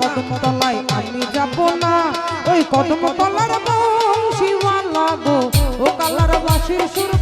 কদমতলায় আমি যাব না ওই কদমতলার বংশীওয়ালা গো ও কালার বাসি সুর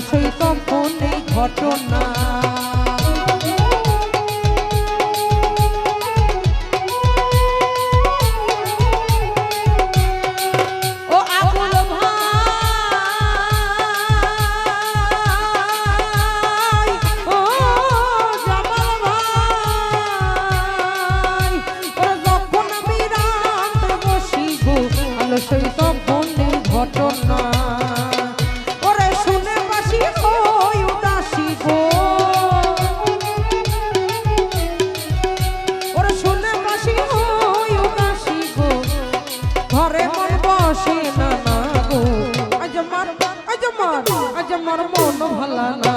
সেই তখন ঘটনা। আমার মন ভালা না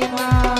Thank you.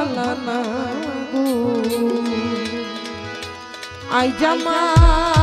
ভালা না গো। আজ আমার